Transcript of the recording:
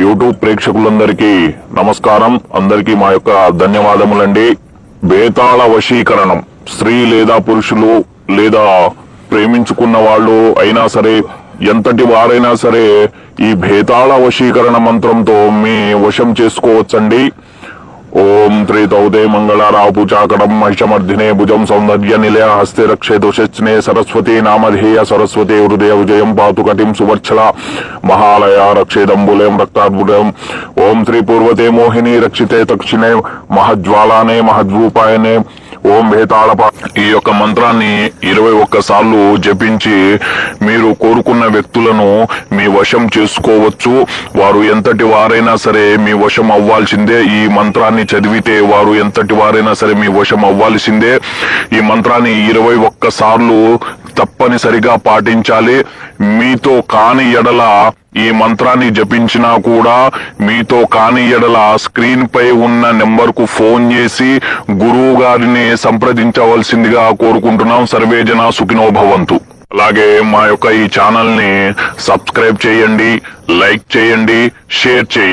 YouTube ప్రేక్షకులందరికీ నమస్కారం. అందరికీ మా యొక్క ధన్యవాదములండి. బేతాళ వశీకరణం. స్త్రీ లేదా పురుషులు లేదా ప్రేమించుకున్న వాళ్ళు అయినా సరే ఎంతటి వారైనా సరే ఈ భేతాళ వశీకరణ మంత్రంతో మీ వశం చేసుకోవచ్చండి. ఓం త్రితౌదే మంగళారాపుచాకడం మహిషమర్ధినే భుజం సౌందర్య నిలయ హస్తే రక్షే దుషచ్నే సరస్వతి నామధేయ సరస్వతి హృదయ విజయం పాతు కటిం సువర్చల మహాలయ రక్షేదంబులేం రక్తాద్భుతం ఓం శ్రీ పూర్వతే మోహిని రక్షితే తక్షిణే మహజ్వాలానే మహద్రూపాయనే ఓం భేతాళప ఈ యొక్క మంత్రాన్ని ఇరవై ఒక్క సార్లు జపించి మీరు కోరుకున్న వ్యక్తులను మీ వశం చేసుకోవచ్చు. వారు ఎంతటి వారైనా సరే మీ వశం అవ్వాల్సిందే. ఈ మంత్రాన్ని చదివితే వారు ఎంతటి వారైనా సరే మీ వశం అవ్వాల్సిందే. ఈ మంత్రాన్ని ఇరవై ఒక్క సార్లు తప్పనిసరిగా పాటించాలి. మీతో కాని ఎడల ఈ మంత్రాన్ని జపించినా కూడా మీతో కాని ఎడల స్క్రీన్ పై ఉన్న నెంబర్కు ఫోన్ చేసి గురువు గారిని సంప్రదించవలసిందిగా కోరుకుంటున్నాం. సర్వేజన సుఖినో భవంతు. అలాగే మా యొక్క ఈ ఛానల్ని సబ్స్క్రైబ్ చేయండి లైక్ చేయండి షేర్ చేయండి.